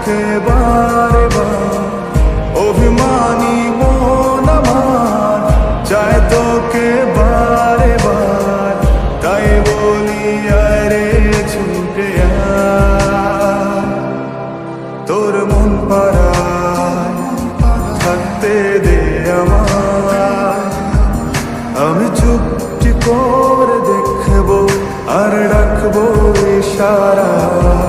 চোখে বারবার অভিমানী মন আমার, চায় তোকে বারে বার। তাই বলি, আরে ছুটে তোর মন পাড়ায় থাকতে দে আমার আমি চুপটি করে দেখব আর রাখব ইশারা